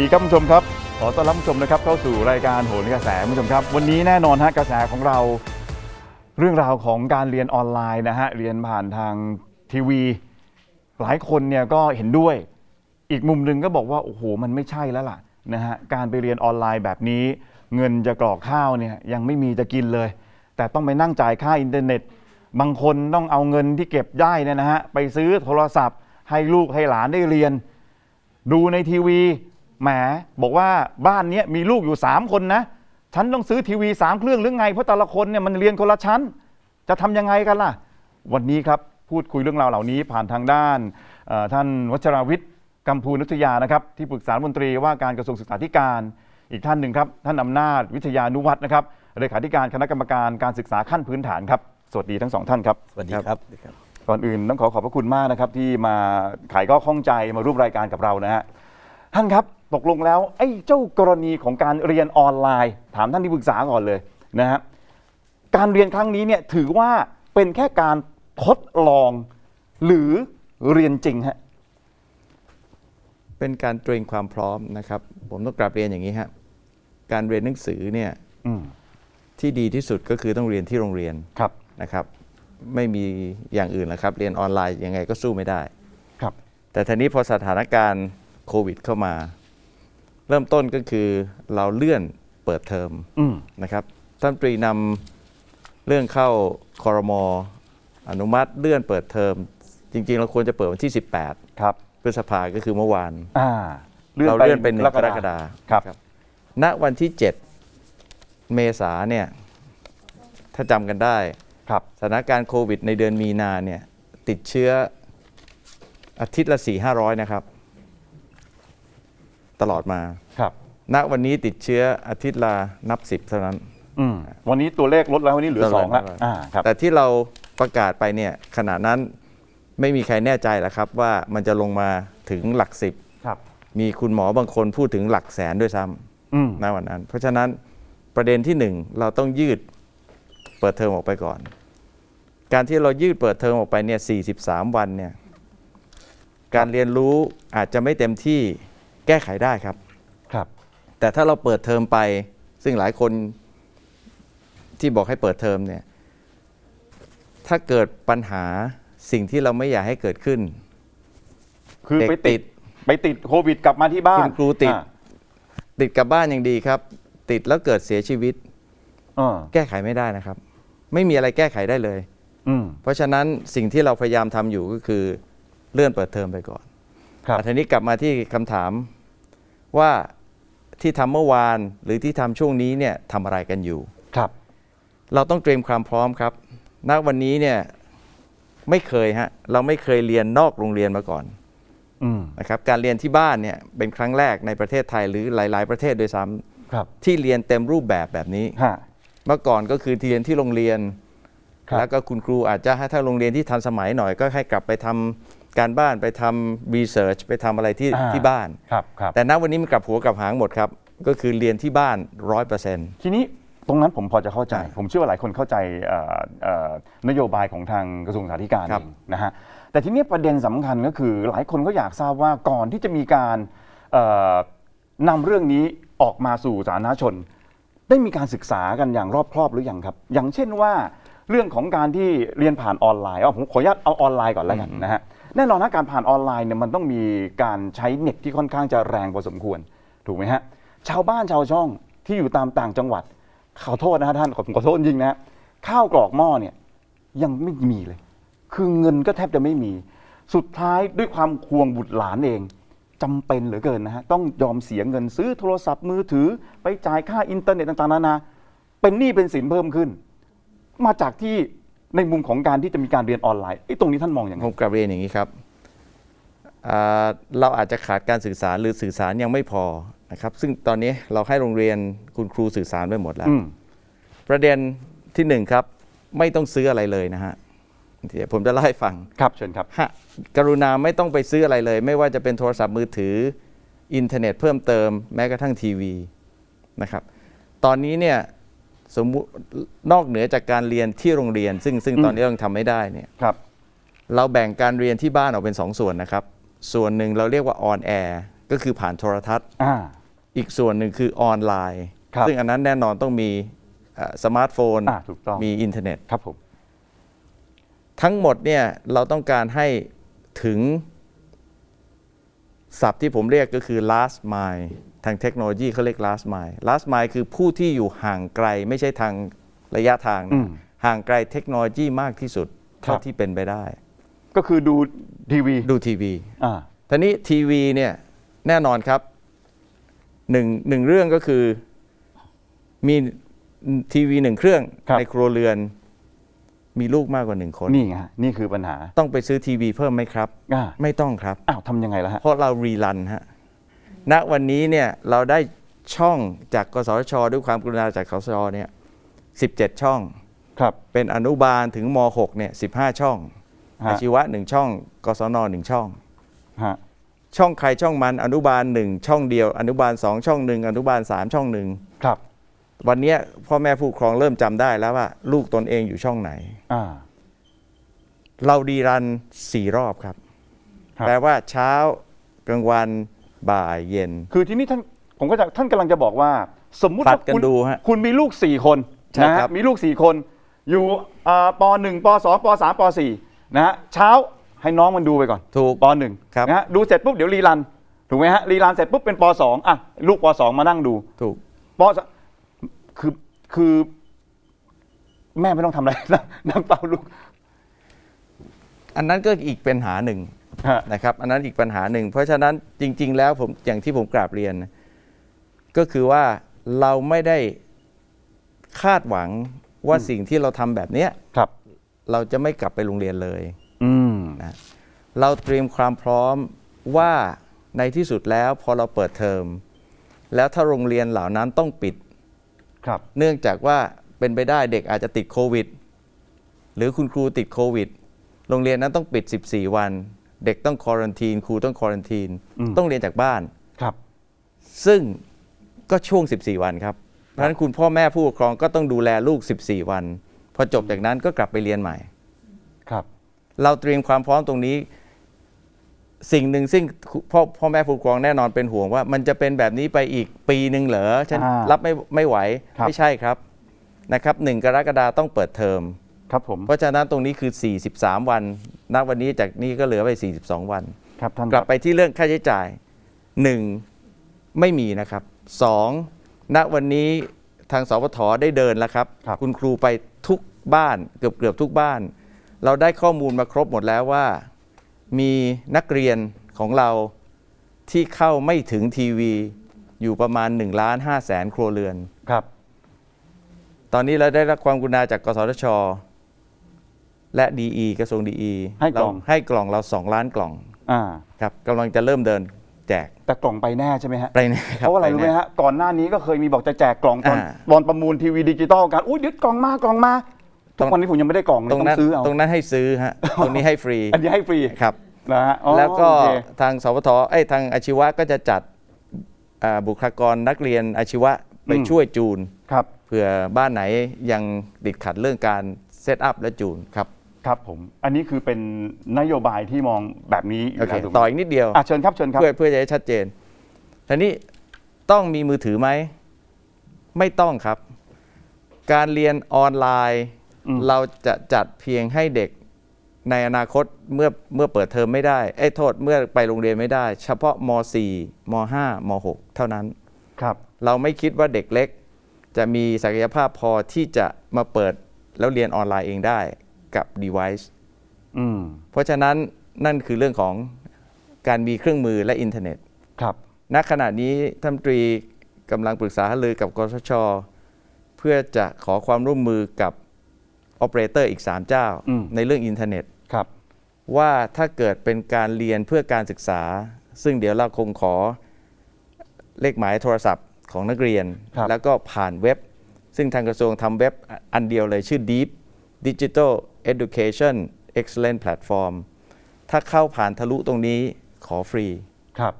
วัสดีครับผู้ชมครับ ขอต้อนรับผู้ชมนะครับเข้าสู่รายการโหนกระแสผู้ชมครับ วันนี้แน่นอนฮะกระแสของเรา เรื่องราวของการเรียนออนไลน์นะฮะเรียนผ่านทางทีวี หลายคนเนี่ยก็เห็นด้วย อีกมุมหนึ่งก็บอกว่าโอ้โหมันไม่ใช่แล้วล่ะนะฮะการไปเรียนออนไลน์แบบนี้ เงินจะกรอกข้าวเนี่ยยังไม่มีจะกินเลย แต่ต้องไปนั่งจ่ายค่าอินเทอร์เน็ต บางคนต้องเอาเงินที่เก็บได้เนี่ยนะฮะไปซื้อโทรศัพท์ ให้ลูกให้หลานได้เรียน ดูในทีวี แหมบอกว่าบ้านเนี้ยมีลูกอยู่3คนนะฉันต้องซื้อทีวี3เครื่องหรือไงเพราะแต่ละคนเนี่ยมันเรียนคนละชั้น จะทำยังไงกันล่ะ วันนี้ครับพูดคุยเรื่องราวเหล่านี้ผ่านทางด้านเอ่อท่านวัชราวิทย์กัมพูนุทยานะครับที่ปรึกษารัฐมนตรีว่าการกระทรวงศึกษาธิการ อีกท่านหนึ่งครับท่านอำนาจวิทยานุวัฒน์นะครับเลขาธิการคณะกรรมการการศึกษาขั้นพื้นฐานครับสวัสดีทั้งสองท่านครับ สวัสดีครับ ก่อนอื่นต้องขอขอบพระคุณมากนะครับที่มาไขข้อข้องใจมาร่วมรายการกับเรานะฮะท่านครับ ตกลงแล้วไอ้เจ้ากรณีของการเรียนออนไลน์ ถามท่านที่ปรึกษาก่อนเลยนะฮะการเรียนครั้งนี้เนี่ยถือว่าเป็นแค่การทดลองหรือเรียนจริงฮะเป็นการเตรียมความพร้อมนะครับ ผมต้องกลับเรียนอย่างนี้ฮะการเรียนหนังสือเนี่ยอืมที่ดีที่สุดก็คือต้องเรียนที่โรงเรียนครับ นะครับ ไม่มีอย่างอื่นแล้วครับ เรียนออนไลน์ยังไงก็สู้ไม่ได้ ครับ แต่ทีนี้พอสถานการณ์โควิดเข้ามา เริ่มต้นก็คือเราเลื่อนเปิดเทอมอืมนะครับท่านตรีนำเรื่องเข้าคอรมออนุมัติเลื่อนเปิดเทอม จริง ๆ เราควรจะเปิดวันที่ 18 ครับพฤษภาก็คือเมื่อวานอ่าเราเลื่อนเป็นหนึ่งกรกฎาครับณวันที่ 7 เมษาเนี่ย ถ้าจำกันได้ครับสถานการณ์โควิดในเดือนมีนาเนี่ย ติดเชื้ออาทิตย์ละ 4 500 นะครับ ตลอดมา ครับณวันนี้ติดเชื้ออาทิตย์ละนับสิบเท่านั้น อืมวันนี้ตัวเลขลดแล้ววันนี้เหลือสองแล้วลดแล้วอ่าครับ แต่ที่เราประกาศไปเนี่ยขณะนั้นไม่มีใครแน่ใจหรอกครับ ว่ามันจะลงมาถึงหลักสิบครับ มีคุณหมอบางคนพูดถึงหลักแสนด้วยซ้ำอืมณวันนั้น เพราะฉะนั้นประเด็นที่หนึ่งเราต้องยืดเปิดเทอมออกไปก่อน การที่เรายืดเปิดเทอมออกไปเนี่ย43 วันเนี่ยการเรียนรู้อาจจะไม่เต็มที่ แก้ไขได้ครับ ครับ แต่ถ้าเราเปิดเทอมไป ซึ่งหลายคนที่บอกให้เปิดเทอมเนี่ย ถ้าเกิดปัญหาสิ่งที่เราไม่อยากให้เกิดขึ้น คือเด็กไปติดติดไปติดโควิดกลับมาที่บ้านคุณครูติด อ่าติดกลับบ้านอย่างดีครับ ติดแล้วเกิดเสียชีวิต อ่าแก้ไขไม่ได้นะครับ ไม่มีอะไรแก้ไขได้เลย อืมเพราะฉะนั้นสิ่งที่เราพยายามทำอยู่ก็คือเลื่อนเปิดเทอมไปก่อนครับอะทีนี้กลับมาที่คำถาม ว่าที่ทำเมื่อวานหรือที่ทำช่วงนี้เนี่ยทำอะไรกันอยู่ ครับ เราต้องเตรียมความพร้อมครับณวันนี้เนี่ยไม่เคยฮะเราไม่เคยเรียนนอกโรงเรียนมาก่อนอืม นะครับการเรียนที่บ้านเนี่ยเป็นครั้งแรกในประเทศไทยหรือหลาย ๆ ประเทศด้วยซ้ำครับ ที่เรียนเต็มรูปแบบแบบนี้ ฮะ เมื่อก่อนก็คือเรียนที่โรงเรียน ครับ แล้วก็คุณครูอาจจะให้ถ้าโรงเรียนที่ทันสมัยหน่อยก็ให้กลับไปทำ การบ้านไปทำรีเสิร์ชไปทำอะไรที่อ่า ที่บ้าน ครับครับแต่ณวันนี้มันกลับหัวกลับหางหมดครับ ก็คือเรียนที่บ้านร้อยเปอร์เซ็นต์ ทีนี้ตรงนั้นผมพอจะเข้าใจอ่าผมเชื่อว่าหลายคนเข้าใจเอ่อเอ่อนโยบายของทางกระทรวงสาธการครับเองนะฮะแต่ทีนี้ประเด็นสำคัญก็คือ หลายคนก็อยากทราบว่าก่อนที่จะมีการเอ่อนำเรื่องนี้ออกมาสู่สาธารณชน ได้มีการศึกษากันอย่างรอบครอบหรือยังครับ อย่างเช่นว่าเรื่องของการที่เรียนผ่านออนไลน์เอาผมขออนุญาตเอาออนไลน์ก่อนแล้วกันนะฮะ แน่นอนนะการผ่านออนไลน์เนี่ยมันต้องมีการใช้เน็ตที่ค่อนข้างจะแรงพอสมควรถูกไหมฮะชาวบ้านชาวช่องที่อยู่ตามต่างจังหวัดขอโทษนะฮะท่านขอโทษจริงนะฮะข้าวกรอกหม้อเนี่ยยังไม่มีเลย คือเงินก็แทบจะไม่มี สุดท้ายด้วยความควงบุตรหลานเองจำเป็นเหลือเกินนะฮะต้องยอมเสียเงินซื้อโทรศัพท์มือถือ ไปจ่ายค่าอินเทอร์เน็ตต่างๆนานาเป็นหนี้เป็นสินเพิ่มขึ้น มาจากที่ ในมุมของการที่จะมีการเรียนออนไลน์ไอ้ตรงนี้ท่านมองอย่างผไรมกลับเรียนอย่างนี้ครับอ่าเราอาจจะขาดการสื่อสารหรือสื่อสารยังไม่พอนะครับซึ่งตอนนี้เราให้โรงเรียนคุณครูสื่อสารไปหมดแล้วอืมประเด็นที่หนึ่งครับ ไม่ต้องซื้ออะไรเลยนะฮะเดี๋ยวผมจะเล่าให้ฟังครับเชิญครับฮะกรุณาไม่ต้องไปซื้ออะไรเลย ไม่ว่าจะเป็นโทรศัพท์มือถือ อินเทอร์เน็ตเพิ่มเติมแม้กระทั่งทีวีนะครับ ตอนนี้เนี่ย สมมุตินอกเหนือจากการเรียนที่โรงเรียน ซึ่งซึ่งอืมตอนนี้เรายังทำไม่ได้เนี่ยครับ เราแบ่งการเรียนที่บ้านออกเป็น2ส่วนนะครับ ส่วนหนึ่งเราเรียกว่าออนแอร์ก็คือผ่านโทรทัศน์ อ่า อีกส่วนหนึ่งคือออนไลน์ ครับซึ่งอันนั้นแน่นอนต้องมีเอ่อสมาร์ทโฟนอ่าถูกต้อง มีอินเทอร์เน็ต ครับผม ทั้งหมดเนี่ยเราต้องการให้ถึง ศัพท์ที่ผมเรียกก็คือ last mile ทางเทคโนโลยีเขาเรียก last mile last mile คือผู้ที่อยู่ห่างไกลไม่ใช่ทางระยะทางอืนะมห่างไกลเทคโนโลยีมากที่สุดครัเท่าบที่เป็นไปได้ ก็คือดูทีวีดูทีวีอ่าทีนี้ทีวีเนี่ยแน่นอนครับหนึ่งหนึ่งเรื่องก็คือมีทีวีหนึ่งเครื่องครับในครัวเรือน มีลูกมากกว่าหนึ่งคน นี่ไงฮะนี่คือปัญหาต้องไปซื้อทีวีเพิ่มไหมครับ อ่าไม่ต้องครับ อ้าวทำยังไงล่ะฮะเพราะเรารีรันฮะณวันนี้เนี่ยเราได้ช่องจากกสทช ด้วยความกรุณาจากกสทชเนี่ย17 ช่อง ครับ เป็นอนุบาลถึงม .6 เนี่ย15 ช่อง ฮะ อาชีวะ 1 ช่อง กศน1ช่อง ฮะช่องใครช่องมันอนุบาล 1 ช่องเดียว อนุบาล 2 ช่องหนึ่งอนุบาล 3 ช่องหนึ่งครับ วันเนี้ยพ่อแม่ผู้ปกครองเริ่มจำได้แล้วว่า ลูกตนเองอยู่ช่องไหนอ่าเราดีรัน4รอบครับครับแปลว่าเช้ากลางวันบ่ายเย็น คือที่นี่ท่านผมก็จะท่านกำลังจะบอกว่า สมมุติผลัว่าดกันคุณดูฮะคุณมีลูกสี่คนใช่นะฮะครับมีลูกสี่คน อยู่อ่าปหนึ่งปสองปสามปสี่นะฮะเช้าให้น้องมันดูไปก่อนถูกปหนึ่งครับนะฮะดูเสร็จปุ๊บเดี๋ยวรีรันถูกไหมฮะรีรันเสร็จปุ๊บเป็นปสองอะลูกปสองมานั่งดูถูกปส คือคือแม่ไม่ต้องทำอะไรนั่งนั่งเฝ้าลูก อันนั้นก็อีกเป็นหาหนึ่งฮะ นะครับ อันนั้นอีกปัญหาหนึ่ง เพราะฉะนั้นจริง ๆ แล้วผมอย่างที่ผมกราบเรียนนะก็คือว่าเราไม่ได้คาดหวังว่าสิ่งที่เราทำแบบเนี้ยครับ เราจะไม่กลับไปโรงเรียนเลย อืมนะเราเตรียมความพร้อมว่าในที่สุดแล้วพอเราเปิดเทอม แล้วถ้าโรงเรียนเหล่านั้นต้องปิดครับ เนื่องจากว่าเป็นไปได้เด็กอาจจะติดโควิด หรือคุณครูติดโควิด โรงเรียนนั้นต้องปิด 14 วัน เด็กต้องควอรันทีนครูต้องควอรันทีนอืมต้องเรียนจากบ้านครับ ซึ่งก็ช่วง 14 วันครับ เพราะฉะนั้นคุณพ่อแม่ผู้ปกครองก็ต้องดูแลลูก 14 วัน พอจบจากนั้นก็กลับไปเรียนใหม่ครับ เราเตรียมความพร้อมตรงนี้ สิ่งหนึ่งซึ่งพ่อพ่อแม่ผู้ปกครองแน่นอนเป็นห่วงว่า มันจะเป็นแบบนี้ไปอีกปีหนึ่งเหรอฉันอ่ารับไม่ไม่ไหวครับ ไม่ใช่ครับนะครับหนึ่งกรกฎาต้องเปิดเทอม ครับผมเพราะฉะนั้นตรงนี้คือ 43 วันณวันนี้จากนี้ก็เหลือไป 42 วัน ครับท่านกลับไปที่เรื่องค่าใช้จ่าย 1. ไม่มีนะครับ 2. ณวันนี้ทางสพทได้เดินแล้วครับครับณครูไปทุกบ้านเกือบเกือบทุกบ้าน เราได้ข้อมูลมาครบหมดแล้วว่า มีนักเรียนของเราที่เข้าไม่ถึงทีวีอยู่ประมาณ1ล้าน5แสนครัวเรือน ครับ ตอนนี้เราได้รับความกรุณาจากกสทช และดีกระทรวงดีให้กล่อง ให้กล่องเรา 2 ล้านกล่องอ่า ครับกำลังจะเริ่มเดินแจกแต่กล่องไปแน่ใช่ไหมฮะ ไปนะคบเพราะว่าอะไรรู้ไหมปแน่ ฮะ ก่อนหน้านี้ก็เคยมีบอกจะแจกกล่องตอนอ่า ตอนประมูลทีวีดิจิตอลกันอุ้ยเดี๋ยวกล่องมากล่องมาตรทุงกวันนี้ผมยังไม่ได้กล่องเลยตรงต้อนั้นงซื้อเอาตรงนั้นให้ซื้อฮะ ตรงนี้ให้ฟรี อันนี้ให้ฟรี ครับ นะฮะอ๋อแล้วก็โอเคทางสพทไอ้ยทางอาชีวะก็จะจัดอ่าบุคลากรนักเรียนอาชีวะไปช่วยจูน ครับ เผื่อบ้านไหนยังติดขัดเรื่องการเซตอัพและจูนครับ ครับผม อันนี้คือเป็นนโยบายที่มองแบบนี้อยู่โอเค แล้วถูกไหมต่ออีกนิดเดียว อะเชิญครับเชิญครับ เพื่อเพื่อจะให้ชัดเจนทีนี้ต้องมีมือถือไหม ไม่ต้องครับ การเรียนออนไลน์ อืม เราจะจัดเพียงให้เด็ก ในอนาคตเมื่อเมื่อเปิดเทอมไม่ได้เอ้ยโทษเมื่อไปโรงเรียนไม่ได้ เฉพาะม .4 ม .5 ม .6 เท่านั้นครับ เราไม่คิดว่าเด็กเล็ก จะมีศักยภาพพอที่จะมาเปิดแล้วเรียนออนไลน์เองได้กับ device อืมเพราะฉะนั้นนั่นคือเรื่องของการมีเครื่องมือและอินเทอร์เน็ตครับณขณะนี้ท่านตรีกำลังปรึกษาหารือกับกสช เพื่อจะขอความร่วมมือกับโอเปอเรเตอร์อีก 3 เจ้าอืมในเรื่องอินเทอร์เน็ตครับ ว่าถ้าเกิดเป็นการเรียนเพื่อการศึกษา ซึ่งเดี๋ยวเราคงขอเลขหมายโทรศัพท์ของนักเรียนครับแล้วก็ผ่านเว็บ ซึ่งทางกระทรวงทำเว็บอันเดียวเลยชื่อ Deep Digital Education Excellent Platform ถ้าเข้าผ่านทะลุตรงนี้ขอฟรีครับ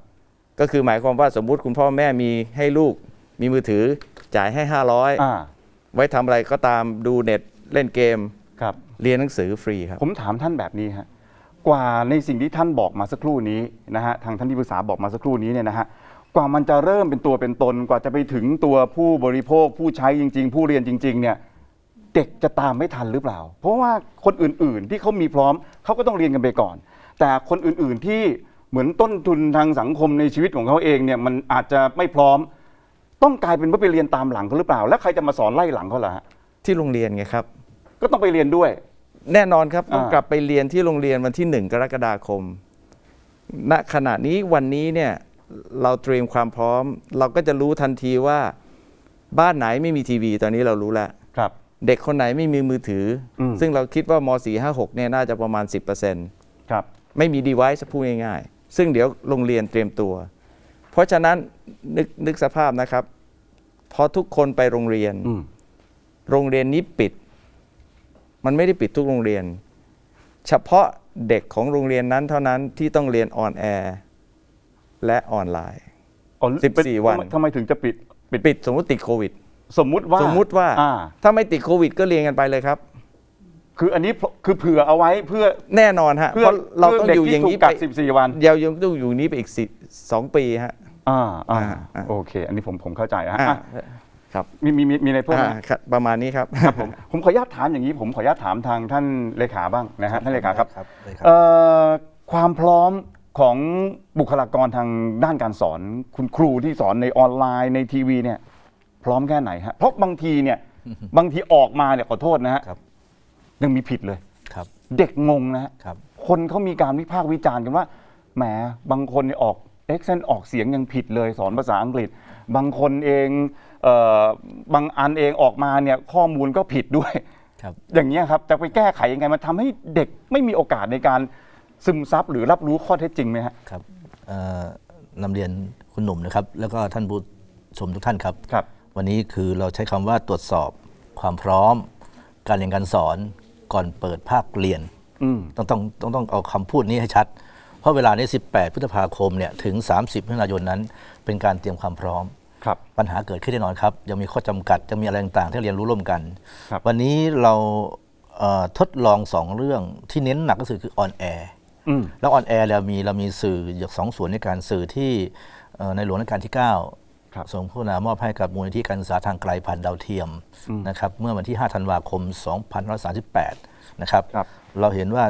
ก็คือหมายความว่าสมมุติคุณพ่อแม่มีให้ลูกมีมือถือจ่ายให้ 500อ่าไว้ทำอะไรก็ตามดูเน็ตเล่นเกม ครับ เรียนหนังสือฟรีครับ ผมถามท่านแบบนี้ฮะ กว่าในสิ่งที่ท่านบอกมาสักครู่นี้นะฮะทางท่านที่ปรึกษาบอกมาสักครู่นี้เนี่ยนะฮะกว่ามันจะเริ่มเป็นตัวเป็นตนกว่าจะไปถึงตัวผู้บริโภค ผู้ใช้จริง ๆ ผู้เรียนจริง ๆ เนี่ยเด็กจะตามไม่ทันหรือเปล่า เพราะว่าคนอื่นๆ ที่เขามีพร้อมเขาก็ต้องเรียนกันไปก่อน แต่คนอื่นๆที่เหมือนต้นทุนทางสังคมในชีวิตของเขาเองเนี่ยมันอาจจะไม่พร้อม ต้องกลายเป็นว่าไปเรียนตามหลังเขาหรือเปล่า แล้วใครจะมาสอนไล่หลังเขาล่ะฮะที่โรงเรียนไงครับ ก็ต้องไปเรียนด้วย แน่นอนครับ ต้องอ่ากลับไปเรียนที่โรงเรียนวันที่หนึ่งกรกฎาคม ณขณะนี้วันนี้เนี่ยเราเตรียมความพร้อม เราก็จะรู้ทันทีว่า บ้านไหนไม่มีทีวี ตอนนี้เรารู้แล้วครับเด็กคนไหนไม่มีมือถืออมซึ่งเราคิดว่าม .4 5 6 เนี่ยน่าจะประมาณ 10%ครับไม่มี device พูดง่ายๆ ซึ่งเดี๋ยวโรงเรียนเตรียมตัว เพราะฉะนั้นนึกนึกสภาพนะครับ พอทุกคนไปโรงเรียนอืมโรงเรียนนี้ปิด มันไม่ได้ปิดทุกโรงเรียน เฉพาะเด็กของโรงเรียนนั้นเท่านั้นที่ต้องเรียนออนแอร์และออนไลน์อ๋อสิบสี่วันทำไมทำไมถึงจะปิดปิดปิดสมมติติดโควิด สมมุติว่าสมมุติว่าอ่า ถ้าไม่ติดโควิด ก็เรียนกันไปเลยครับ คืออันนี้คือเผื่อเอาไว้เพื่อแน่นอนฮะเพื่อเพราะเราต้องด็กอยู่อย่างที่นี้ถูกไปกัก14วันเรายังต้องอยู่อย่างนี้ไปอีกสิสองปีฮะอ่าอ่าอ่าอ่าโอเค อันนี้ผมผมเข้าใจฮะอ่าอะ ครับมีมีมีมีในพวกอ่านี้ครับประมาณนี้ครับ ครับผมผมขออนุญาตถามอย่างนี้ผมขออนุญาตถามทางท่านเลขาบ้างนะฮะท่านเลขาครับครับได้ครับ เอ่อความพร้อมของบุคลากรทางด้านการสอนคุณครูที่สอนในออนไลน์ในทีวีเนี่ย พร้อมแค่ไหนฮะเพราะบางทีเนี่ย บางทีออกมาเนี่ยขอโทษนะฮะครับ ยังมีผิดเลย ครับเด็กงงนะฮะครับ คนเขามีการวิพากษ์วิจารณ์กันว่าแหมบางคนเนี่ยออกเอ็กเซนออกเสียงยังผิดเลย สอนภาษาอังกฤษ บางคนเองเอ่อ บางอันเองออกมาเนี่ยข้อมูลก็ผิดด้วยครับอย่างนี้ยครับจะไปแก้ไขยังไงมันทำให้เด็กไม่มีโอกาสในการซึมซับหรือรับรู้ข้อเท็จจริงไหมฮะครับเอ่อนำเรียนคุณหนุ่มนะครับ แล้วก็ท่านผู้ชมทุกท่านครับครับ วันนี้คือเราใช้คำว่าตรวจสอบความพร้อม การเรียนการสอนก่อนเปิดภาคเรียนอืมต้องต้องต้องต้องเอาคำพูดนี้ให้ชัด เพราะเวลานี้ 18 พฤษภาคมเนี่ยถึง 30มิถุนายนนั้น เป็นการเตรียมความพร้อม ครับ ปัญหาเกิดขึ้นแน่นอนครับ ยังมีข้อจำกัดยังมีอะไรต่างๆที่เรียนรู้ร่วมกันครับวันนี้เราเอ่อทดลองสองเรื่องที่เน้นหนักก็คือคือออนแอร์อืมแล้วออนแอร์เรามีเรามีสื่ออย่างสองส่วนในการสื่อที่เอ่อในหลวงรัชกาลที่9ครับส่งผู้นามอบให้กับมูลนิธิการศึกษาทางไกลผ่านดาวเทียมนะครับเมื่อวันที่ 5 ธันวาคม 2538 นะครับครับเราเห็นว่า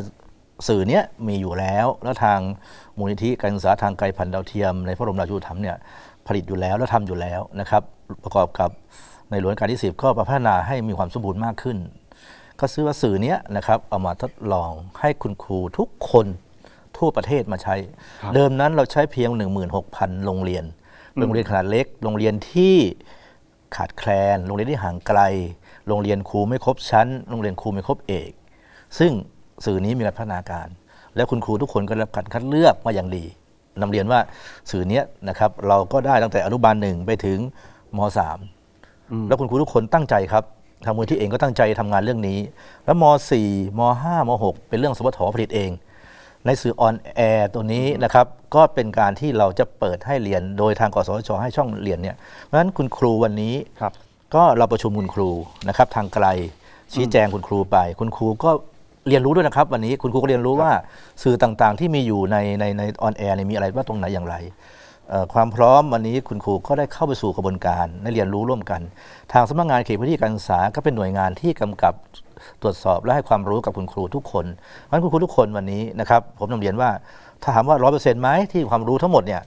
สื่อเนี้ยมีอยู่แล้ว แล้วทางมูลนิธิการศึกษาทางไกลผ่านดาวเทียม ในพระบรมราชูปถัมภ์เนี่ย ผลิตอยู่แล้วและทำอยู่แล้วนะครับประกอบกับในหลวงรัชกาลที่ 10 ก็พัฒนาให้มีความสมบูรณ์มากขึ้น ก็ซื้อว่าสื่อเนี้ยนะครับเอามาทดลองให้คุณครูทุกคนทั่วประเทศมาใช้ครับเดิมนั้นเราใช้เพียง 16,000 โรงเรียนเป็นโรงเรียนขนาดเล็ก โรงเรียนที่ขาดแคลน โรงเรียนที่ห่างไกล โรงเรียนครูไม่ครบชั้น โรงเรียนครูไม่ครบเอก ซึ่งสื่อนี้มีการพัฒนาการ และคุณครูทุกคนก็ได้รับการคัดเลือกมาอย่างดี นำเรียนว่าสื่อเนี้ยนะครับเราก็ได้ตั้งแต่อนุบาลหนึ่งไปถึงมสามแล้วคุณครูทุกคนตั้งใจครับทางมูลที่เองก็ตั้งใจทำงานเรื่องนี้ แล้วม .4 ม .5 ม .6 เป็นเรื่องสปทผลิตเอง ในสื่อออนแอร์ตัวนี้นะครับก็เป็นการที่เราจะเปิดให้เรียนโดยทางกสชให้ช่องเรียนเนี่ยเพราะฉะนั้นคุณครูวันนี้ครับก็เราประชุมคุณครูนะครับทางไกลชี้แจงคุณครูไป คุณครูก็ เรียนรู้ด้วยนะครับ วันนี้คุณครูก็เรียนรู้ว่าสื่อต่างๆ ที่มีอยู่ในในในออนแอร์เนี่ยมีอะไรว่าตรงไหนอย่างไรเอ่อความพร้อมวันนี้คุณครูก็ได้เข้าไปสู่กระบวนการได้เรียนรู้ร่วมกัน ทางสำนักงานเขตพื้นที่การศึกษาก็เป็นหน่วยงานที่กำกับตรวจสอบและให้ความรู้กับคุณครูทุกคนเพราะฉะนั้นคุณครูทุกคนวันนี้นะครับผมนำเรียนว่าถ้าถามว่าร้อยเปอร์เซ็นต์ไหมที่ความรู้ทั้งหมดเนี่ย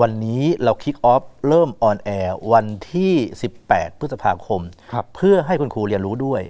วันนี้เราคิกออฟเริ่มออนแอร์วันที่ 18 พฤษภาคมครับเพื่อให้คุณครูเรียนรู้ด้วย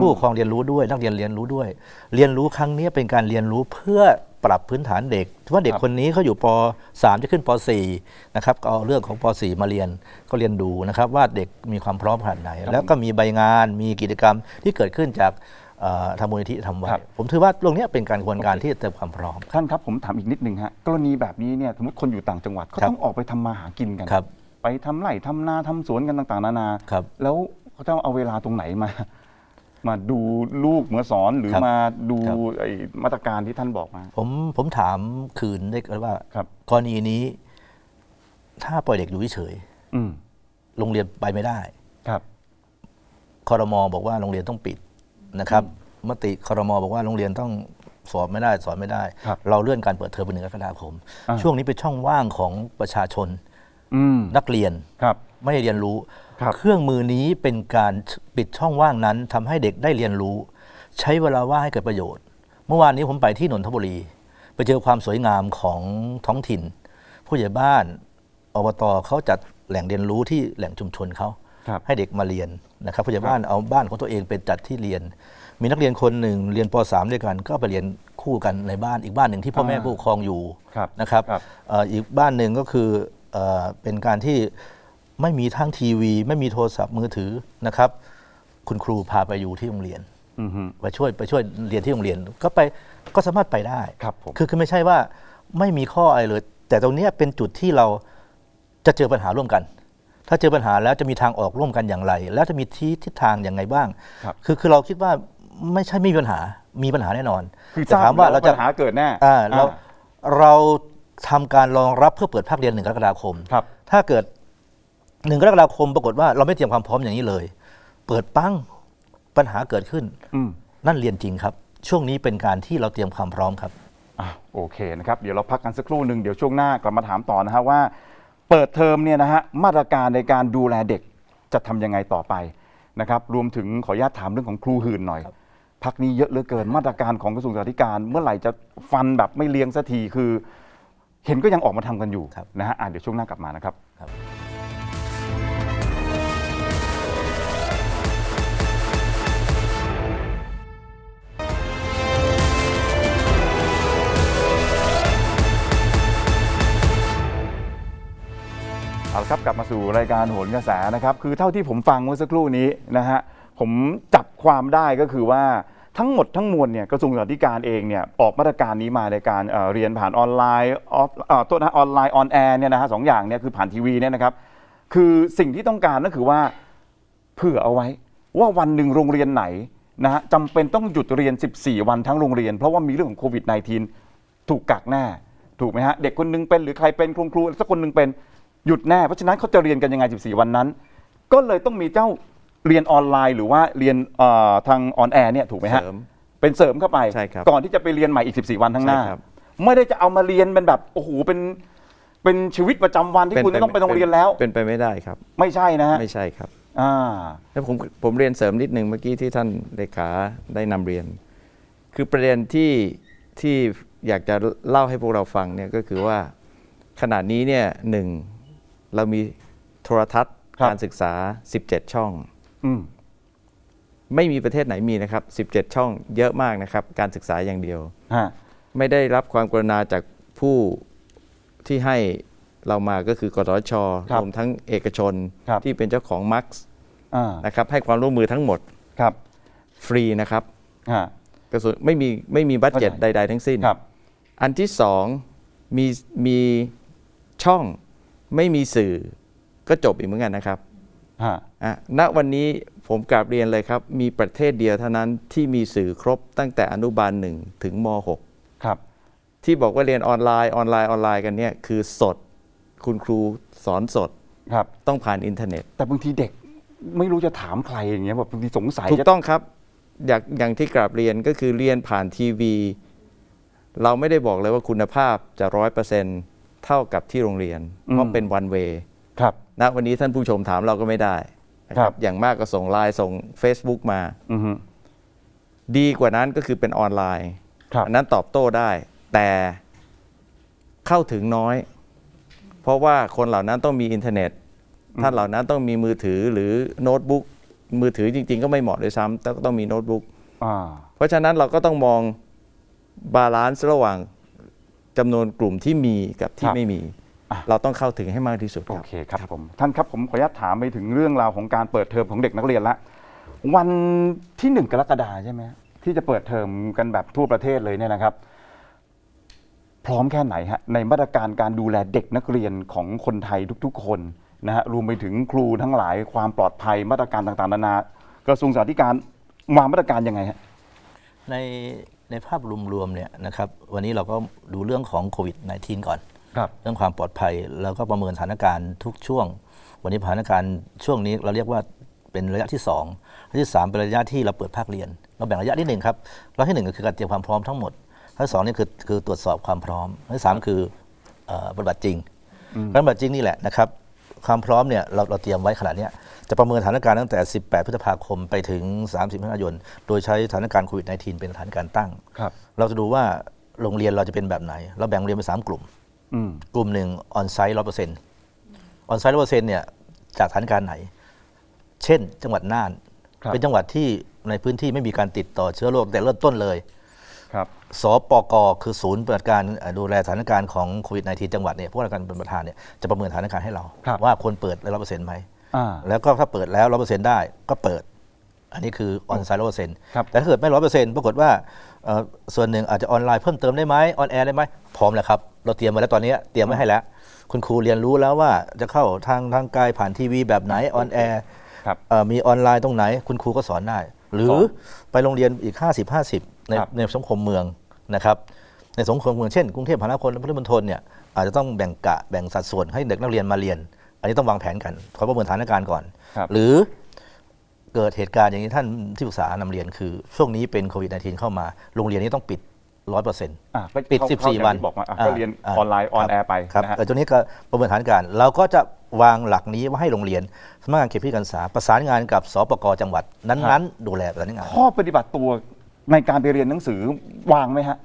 ผู้ปกครองเรียนรู้ด้วย นักเรียนเรียนรู้ด้วย เรียนรู้ครั้งนี้เป็นการเรียนรู้เพื่อปรับพื้นฐานเด็กว่าเด็กครับคนนี้เขาอยู่ป .3 จะขึ้นป .4 นะครับก็เอาเรื่องของป .4 มาเรียนก็เรียนดูนะครับ ว่าเด็กมีความพร้อมขนาดไหน แล้วก็มีใบงานมีกิจกรรมที่เกิดขึ้นจากเอ่อทางมูลนิธิทำไว้ครับผมถือว่าตรงเนี้ยเป็นการกระบวนการที่เติมความพร้อมท่านครับผมถามอีกนิดนึงฮะกรณีแบบนี้เนี่ยสมมติคนอยู่ต่างจังหวัดเขาครับต้องออกไปทำมาหากินกันครับไปทำไร่ทำนาทำสวนกันต่าง ๆ นานาครับแล้วเขาจะเอาเวลาตรงไหนมา มาดูลูกมาสอนหรือครับมาดูครับ ไอ้มาตรการที่ท่านบอกมา ผมผมถามคืนได้ว่า ครับ กรณีนี้ ถ้าปล่อยเด็กอยู่เฉยอืมๆโรงเรียนไปไม่ได้ครับ คอรมอบอกว่าโรงเรียนต้องปิดนะครับ มติคอรมอบอกว่าโรงเรียนต้องสอบไม่ได้ สอนไม่ได้ ครับเราเลื่อนการเปิดเทอมเป็นหนึ่งกรกฎาคม อ่า ช่วงนี้เป็นช่องว่างของประชาชนอืมนักเรียน ครับ ไม่ได้เรียนรู้ครับ เครื่องมือนี้เป็นการปิดช่องว่างนั้นทำให้เด็กได้เรียนรู้ ใช้เวลาว่างให้เกิดประโยชน์ เมื่อวานนี้ผมไปที่นนทบุรี ไปเจอความสวยงามของท้องถิ่น ผู้ใหญ่บ้านอบตเขาจัดแหล่งเรียนรู้ที่แหล่งชุมชนเขาครับให้เด็กมาเรียนนะครับผู้ใหญ่บ้านเอาบ้านของตัวเองเป็นจัดที่เรียน มีนักเรียนคนหนึ่งเรียนป .3 ด้วยกันก็ไปเรียนคู่กันในบ้านอีกบ้านหนึ่งที่พ่อแม่อ่าผู้ปกครองอยู่ครับนะครับครับเอ่ออีกบ้านหนึ่งก็คือเออเป็นการที่ ไม่มีทั้งทีวี ไม่มีโทรศัพท์มือถือนะครับ คุณครูพาไปอยู่ที่โรงเรียนอือฮึไปช่วยไปช่วยเรียนที่โรงเรียน ก็ไปก็สามารถไปได้ครับผมคือคือไม่ใช่ว่าไม่มีข้ออะไรเลย แต่ตรงเนี้ยเป็นจุดที่เราจะเจอปัญหาร่วมกัน ถ้าเจอปัญหาแล้วจะมีทางออกร่วมกันอย่างไร แล้วจะมีที่ทิศทางอย่างไงบ้างครับคือคือเราคิดว่าไม่ใช่ไม่มีปัญหามีปัญหาแน่นอนคือแต่ถามว่าเราจะปัญหาเกิดแน่อ่าเราอ่เราทำการรองรับเพื่อเปิดภาคเรียนหนึ่งกรกฎาคมครับถ้าเกิด หนึ่งกรกฎาคมปรากฏว่าเราไม่เตรียมความพร้อมอย่างนี้เลย เปิดปั้งปัญหาเกิดขึ้นอืมนั่นเรียนจริงครับ ช่วงนี้เป็นการที่เราเตรียมความพร้อมครับอะโอเคนะครับ เดี๋ยวเราพักกันสักครู่หนึ่งเดี๋ยวช่วงหน้ากลับมาถามต่อนะฮะว่า เปิดเทอมเนี่ยนะฮะมาตรการในการดูแลเด็กจะทำยังไงต่อไปนะครับ รวมถึงขออนุญาตถามเรื่องของครูหื่นหน่อยพักนี้เยอะเหลือเกินมาตรการของกระทรวงศึกษาธิการเมื่อไหร่จะฟันแบบไม่เลี้ยงสักทีคือ เห็นก็ยังออกมาทำกันอยู่ครับนะฮะอะเดี๋ยวช่วงหน้ากลับมานะครับ เอาละครับกลับมาสู่รายการโหนกระแสนะครับคือเท่าที่ผมฟังเมื่อสักครู่นี้นะฮะผมจับความได้ก็คือว่าทั้งหมดทั้งมวลเนี่ยกระทรวงศึกษาธิการเองเนี่ยออกมาตรการนี้มาในการเอ่อเรียนผ่านออนไลน์ออฟเอ่อโทษนะออนไลน์ออนแอร์เนี่ยนะฮะสองอย่างเนี่ยคือผ่านทีวีเนี่ยนะครับคือสิ่งที่ต้องการก็คือว่าเผื่อเอาไว้ว่าวันหนึ่งโรงเรียนไหนนะฮะจำเป็นต้องหยุดเรียน 14 วันทั้งโรงเรียน เพราะว่ามีเรื่องของโควิด -19 ถูกกักแน่ถูกไหมฮะเด็กคนหนึงเป็นหรือใครเป็นครูครูสักคนหนึงเป็น หยุดแน่เพราะฉะนั้นเขาจะเรียนกันยังไง 14 วันนั้น ก็เลยต้องมีเจ้าเรียนออนไลน์หรือว่าเรียนเอ่อทางออนแอร์เนี่ยถูกไหมฮะ เสริม เป็นเสริมเข้าไป ใช่ครับก่อนที่จะไปเรียนใหม่อีก 14 วันข้างหน้า ใช่ครับไม่ได้จะเอามาเรียนเป็นแบบโอ้โหเป็นเป็นชีวิตประจำวันที่คุณจะต้องไปโรงเรียนแล้ว เป็นไปไม่ได้ครับ ไม่ใช่นะฮะไม่ใช่ครับ อ่า แล้วผมผมเรียนเสริมนิดหนึ่งเมื่อกี้ที่ท่านเลขาได้นำเรียน คือประเด็นที่ที่อยากจะเล่าให้พวกเราฟังเนี่ยก็คือว่าขณะนี้เนี่ยหนึ่ง เรามีโทรทัศน์ครับ การศึกษา 17 ช่อง อืมไม่มีประเทศไหนมีนะครับ 17 ช่องเยอะมากนะครับ การศึกษาอย่างเดียว ฮะไม่ได้รับความกรุณาจากผู้ที่ให้เรามาก็คือกสชครับรวมทั้งเอกชนครับ ที่เป็นเจ้าของมักซ์อ่านะครับให้ความร่วมมือทั้งหมดครับฟรีนะครับฮะ กระทรวงไม่มีไม่มีบัตเจ็ตเข้าใใจดๆ ทั้งสิ้น ครับอันที่สองมีมีช่อง ไม่มีสื่อก็จบอีกเหมือนกันนะครับฮะอะณวันนี้ผมกราบเรียนเลยครับ มีประเทศเดียวเท่านั้นที่มีสื่อครบตั้งแต่อนุบาลหนึ่งถึงมครับ .6 ที่บอกว่าเรียนออนไลน์ออนไลน์ออนไลน์กันเนี่ยคือสด คุณครูสอนสดครับต้องผ่านอินเทอร์เน็ต แต่บางทีเด็กไม่รู้จะถามใครอย่างเงี้ยแบบบางทีสงสัยถูกจะต้องครับ อย่างอย่างที่กราบเรียนก็คือเรียนผ่านทีวี เราไม่ได้บอกเลยว่าคุณภาพจะร้อยเปอร์เซ็น เท่ากับที่โรงเรียน เพราะเป็นวันเวครับ ณวันนี้ท่านผู้ชมถามเราก็ไม่ได้นะคครัรับบอย่างมากก็ส่งไลน์ส่ง Facebook มาอือฮึดีกว่านั้นก็คือเป็นออนไลน์ครับอันนั้นตอบโต้ได้ แต่เข้าถึงน้อย เพราะว่าคนเหล่านั้นต้องมีอินเทอร์เน็ต ท่านเหล่านั้นต้องมีมือถือหรือโน้ตบุ๊กมือถือจริง ๆ ก็ไม่เหมาะด้วยซ้ำแต่ก็ต้องมีโน้ตบุ๊กอ่าเพราะฉะนั้นเราก็ต้องมองบาลานซ์ระหว่าง จำนวนกลุ่มที่มีกับที่ครับไม่มีอะเราต้องเข้าถึงให้มากที่สุดโอครับเคครับผมท่านครับผมขออนุญาตถามไปถึงเรื่องราวของการเปิดเทอมของเด็กนักเรียนละวันที่หนึ่งกรกฎาใช่ไหมที่จะเปิดเทอมกันแบบทั่วประเทศเลยเนี่ยนะครับ พร้อมแค่ไหนฮะในมาตรการการดูแลเด็กนักเรียนของคนไทยทุก ๆ คนนะฮะรวมไปถึงครูทั้งหลายความปลอดภัยมาตรการต่างๆนานากระทรวงสาธการวางมาตรการยังไงฮะใน ในภาพรวมๆเนี่ยนะครับวันนี้เราก็ดูเรื่องของโควิด -19 ก่อนครับเรื่องความปลอดภัยแล้วก็ประเมินสถานการณ์ทุกช่วง วันนี้สถานการณ์ช่วงนี้เราเรียกว่าเป็นระยะที่2ระยะที่ 3 เป็นระยะที่เราเปิดภาคเรียน เราแบ่งระยะที่หนึ่งครับระยะที่หนึ่งก็คือการเตรียมความพร้อมทั้งหมดข้อที่สองนี่คือคือตรวจสอบความพร้อมข้อที่สามคือเอ่อปฏิบัติจริงปฏิบัติจริงนี่แหละนะครับความพร้อมเนี่ยเราเราเตรียมไว้ขนาดเนี้ย จะประเมินสถานการณ์ตั้งแต่ 18 พฤษภาคมไปถึง 30มิถุนายน โดยใช้สถานการณ์โควิด -19 เป็นสถานการณ์ตั้งครับเราจะดูว่าโรงเรียนเราจะเป็นแบบไหน เราแบ่งโรงเรียนเป็นสามกลุ่มอืมกลุ่มหนึ่งออนไซต์ร้อยเปอร์เซ็นต์ออนไซต์ร้อยเปอร์เซ็นต์เนี่ยจากสถานการณ์ไหน เช่น จังหวัดน่านครับเป็นจังหวัดที่ในพื้นที่ไม่มีการติดต่อเชื้อโรคแต่เริ่มต้นเลยครับสปกคือศูนย์ปฏิบัติการเอ่อดูแลสถานการณ์ของโควิด -19 จังหวัดเนี่ยผู้ว่าราชการเป็นประธานเนี่ยจะประเมินสถานการณ์ให้เราครับว่าควรเปิดร้อยเปอร์เซ็นต์ไหมอ่า แล้วก็ถ้าเปิดแล้วร้อยเปอร์เซ็นต์ได้ก็เปิด อันนี้คือออนไลน์ร้อยเปอร์เซ็นต์ครับแต่ถ้าเกิดไม่ร้อยเปอร์เซ็นต์ปรากฏว่าเอ่อส่วนหนึ่งอาจจะออนไลน์เพิ่มเติมได้ไหมออนแอร์ได้ไหมพร้อมแล้วครับ เราเตรียมไว้แล้วตอนนี้เตรียมไว้ให้แล้ว คุณครูเรียนรู้แล้วว่าจะเข้าทางทางกายผ่านทีวีแบบไหนออนแอร์ครับมีออนไลน์ตรงไหน คุณครูก็สอนได้ หรือสอนไปโรงเรียนอีก 50 50 ในครับในสังคมเมืองนะครับในสังคมเมืองเช่นกรุงเทพมหานครและปริมณฑลเนี่ยอาจจะต้องแบ่งกะแบ่งสัดส่วนให้เด็กนักเรียนมาเรียน อันนี้ต้องวางแผนกันขอประเมินสถานการณ์ก่อนครับหรือเกิดเหตุการณ์อย่างนี้ท่านที่ปรึกษานำเรียนคือ ช่วงนี้เป็นโควิด -19 เข้ามาโรงเรียนนี้ต้องปิดร้อยเปอร์เซ็นต์อะก็ปิดเข้า14เข้าอย่างวันที่บอกมาอะก็เรียนออนไลน์ออนแอร์ไปครับนะฮะเออตัวนี้ก็ประเมินสถานการณ์เราก็จะวางหลักนี้ว่าให้โรงเรียนสำนักงานเขตพื้นที่การศึกษาประสานงานกับสปกจังหวัดนั้นๆ ดูแลประสานงานข้อปฏิบัติตัวในการไปเรียนหนังสือวางไหมฮะ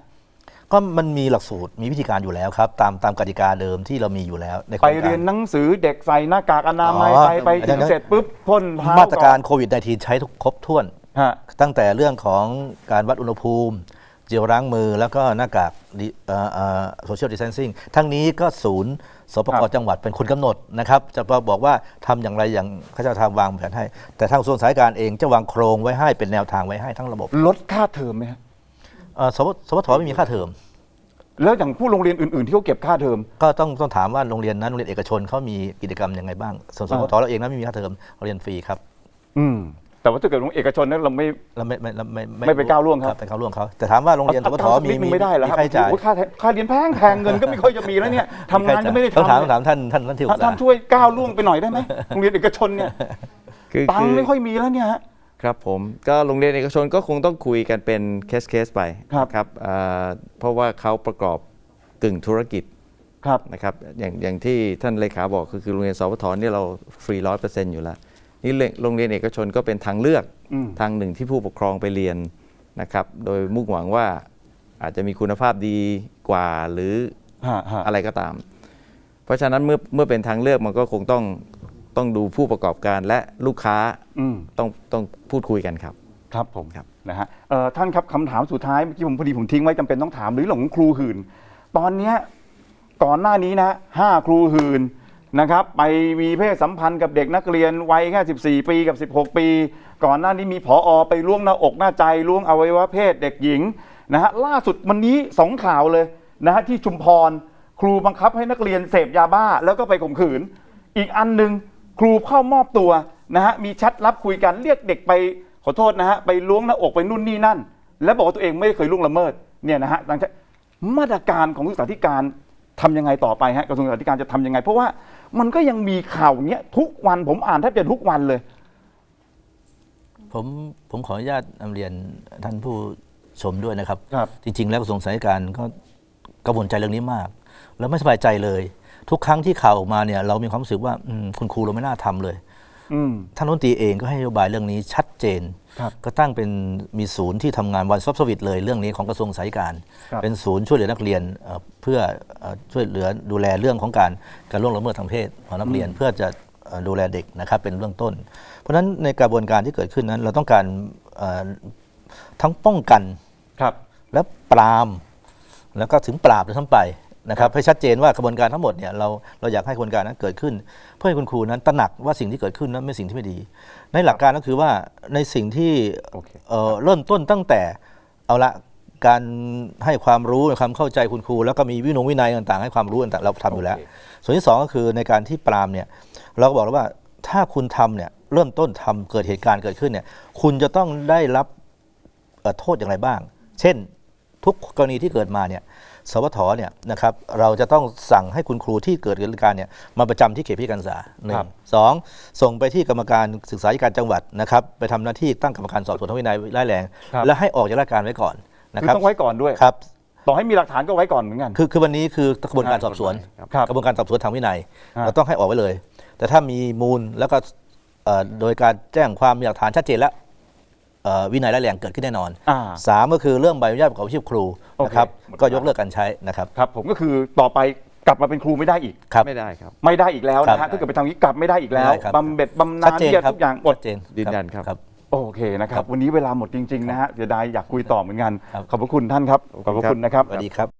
ก็มันมีหลักสูตรมีวิธีการอยู่แล้วครับ ตามตามกติกาเดิมที่เรามีอยู่แล้วในโคไปรงเรียนการหนังสือเด็กใส่หน้ากากอนามัยอ๋อไปไปถึงอันนั้นเสร็จปุ๊บพ่นเท้ามาตรการอนโควิด -19 ใช้ทุกครบถ้วน ฮะ ตั้งแต่เรื่องของการวัดอุณหภูมิ เจลล้างมือแล้วก็หน้ากากโซเชียลดิส a ทนซิ่งทั้งนี้ก็ศูนย์สปครักบจังหวัดเป็นคนกำหนดนะครับ จะบอกว่าทำอย่างไรอย่างเขาจะทำวางแผนให้ แต่ทางส่วนสายการเองจะวางโครงไว้ให้เป็นแนวทางไว้ให้ทั้งระบบ ลดค่าเทอมไหมฮะ เอ่อสวสวทไม่มีค่าเทอม แล้วอย่างผู้โรงเรียนอื่น ๆ ที่เขาเก็บค่าเทอม ก็ต้องต้องถามว่าโรงเรียนนั้นโรงเรียนเอกชนเขามีกิจกรรมยังไงบ้างส่วนสวทเราเองนั้นไม่มีค่าเทอมเราเรียนฟรีครับ อืม แต่ว่าถ้าเกิดโรงเอกชนนั้นเราไม่ เราไม่ไม่ไม่ไม่ไปก้าวล่วงครับไปก้าวล่วงเขาแต่ถามว่าโรงเรียนสวทเอามีนิดนึงไม่ได้เหรอครับค่าใช้จ่ายโอ้โหค่าค่าเรียนแพงแพงเงินก็ไม่ค่อยจะมีแล้วเนี่ยทำงานก็ไม่ได้ต้องทำถามเนี่ยถามท่านท่านท่านที่ปรึท่านกษา ท่านช่วยก้าวล่วงไปหน่อยได้ไหมโรงเรียนเอกชนเนี่ยคือตังค์ไม่ค่อยมีแล้วเนี่ยฮะ ครับผมก็โรงเรียนเอกชนก็คงต้องคุยกันเป็นเคสเคสไปครับครับอ่าเพราะว่าเขาประกอบกึ่งธุรกิจครับนะครับอย่างอย่างที่ท่านเลขาบอกคือคือโรงเรียนสพทเนี่ยเราฟรีร้อยเปอร์เซ็นต์อยู่แล้วนี่โรงเรียนเอกชนก็เป็นทางเลือกอืมทางหนึ่งที่ผู้ปกครองไปเรียนนะครับ โดยมุ่งหวังว่าอาจจะมีคุณภาพดีกว่าหรือฮะฮะอะไรก็ตาม เพราะฉะนั้นเมื่อเมื่อเป็นทางเลือกมันก็คงต้อง ต้องดูผู้ประกอบการและลูกค้าอืมต้องต้องพูดคุยกันครับ ครับผมครับนะฮะเอ่อท่านครับคำถามสุดท้ายเมื่อกี้ผมพอดีผมทิ้งไว้จำเป็นต้องถามหรือเรื่องของครูหื่น ตอนเนี้ยก่อนหน้านี้นะห้าครูหื่นนะครับ ไปมีเพศสัมพันธ์กับเด็กนักเรียนวัยแค่ 14 ปีกับ 16 ปี ก่อนหน้านี้มีผออไปล่วงหน้าอกหน้าใจล่วงอวัยวะเพศเด็กหญิงนะฮะล่าสุดวันนี้สองข่าวเลยนะฮะที่ชุมพร ครูบังคับให้นักเรียนเสพยาบ้า แล้วก็ไปข่มขืน อีกอันหนึ่ง ครูเข้ามอบตัวนะฮะมีแชทลับคุยกันเรียกเด็กไปขอโทษนะฮะไปล้วงหน้าอกไปนู่นนี่นั่น แล้วบอกว่าตัวเองไม่เคยล่วงละเมิดเนี่ยนะฮะหลังจากมาตรการของศึกษาธิการทำยังไงต่อไปฮะกระทรวงศึกษาธิการจะทำยังไง เพราะว่ามันก็ยังมีข่าวอย่างเงี้ยทุกวันผมอ่านแทบจะทุกวันเลย ผมผมขออนุญาตนำเรียนท่านผู้ชมด้วยนะครับ ครับ จริง ๆ แล้วกระทรวงสาธารณการก็กังวลใจเรื่องนี้มาก แล้วไม่สบายใจเลย ทุกครั้งที่ข่าวออกมาเนี่ยเรามีความรู้สึกว่าอืมคุณครูเราไม่น่าทำเลยอืมท่านรัฐมนตรีเองก็ให้นโยบายเรื่องนี้ชัดเจนครับก็ตั้งเป็นมีศูนย์ที่ทำงานวันซอฟสวิตเลยเรื่องนี้ของกระทรวงสาธารณการครับเป็นศูนย์ช่วยเหลือนักเรียนเอ่อเพื่อเอ่อช่วยเหลือดูแลเรื่องของการการล่วงละเมิดทางเพศของนักเรียนเพื่อจะเอ่อดูแลเด็กนะครับเป็นเบื้องต้น เพราะฉะนั้นในกระบวนการที่เกิดขึ้นนั้น เราต้องการเอ่อทั้งป้องกันครับและปรามแล้วก็ถึงปราบด้วยซ้ำไป นะครับให้ชัดเจนว่ากระบวนการทั้งหมดเนี่ยเราเราอยากให้กระบวนการนั้นเกิดขึ้น เพื่อให้คุณครูนั้นตระหนักว่าสิ่งที่เกิดขึ้นนั้นไม่ใช่สิ่งที่ไม่ดี ในหลักการก็คือว่าในสิ่งที่โอเคเอ่อเริ่มต้นตั้งแต่เอาละการให้ความรู้ความเข้าใจคุณครู แล้วก็มีวินงวินัยต่างๆ ให้ความรู้ต่างๆเราทำอยู่แล้วโอเคส่วนที่สองก็คือในการที่ปรามเนี่ยเราก็บอกแล้วว่าถ้าคุณทำเนี่ยเริ่มต้นทำเกิดเหตุการณ์เกิดขึ้นเนี่ยคุณจะต้องได้รับเอ่อโทษอย่างไรบ้าง เช่น ทุกกรณีที่เกิดมาเนี่ย สวทเนี่ยนะครับเราจะต้องสั่งให้คุณครูที่เกิดเหตุการณ์เนี่ยมาประจำที่เขตพิการศึกษาหนึ่ครังบสองส่งไปที่กรรมการศึกษาธิการจังหวัดนะครับไปทำหน้าที่ตั้งกรรมการสอบสวนทางวินัยร้ายแรงครับและให้ออกจากราชการไว้ก่อนนะคือครับต้องไว้ก่อนด้วยครับต่อให้มีหลักฐานก็ไว้ก่อนเหมือนกัน คือคือวันนี้คือกระบวนการสอบสวนครับครับกระบวนการสอบสวนทางวินัยฮะเราต้องให้ออกไว้เลย แต่ถ้ามีมูลแล้วก็เอ่อโดยการแจ้งความมีหลักฐานชัดเจนแล้วเอ่อ วินัยร้ายแรงเกิดขึ้นแน่นอนอ่า สามก็คือเรื่องใบอนุญาตประกอบอาชีพครูนะครับโอเคหมดเวลาก็ยกเลิกการใช้นะครับครับผมก็คือต่อไปกลับมาเป็นครูไม่ได้อีก ครับ ไม่ได้ครับ ไม่ได้อีกแล้วนะครัฮะบ ถ้าเกิดไปทางนี้กลับไม่ได้อีกแล้วไม่ได้ครับ บำเหน็จบำนาชัดญเจนเบี้ยครับทุกอย่างหมด ชัดเจนยืนยันครับ ครับ โอเคนะครับครับ วันนี้เวลาหมดจริง ๆ นะฮะเสียดายอยากคุยต่อเหมือนกัน ครับ ขอบพระคุณท่านครับ ขอบพระคุณนะครับ สวัสดีครับ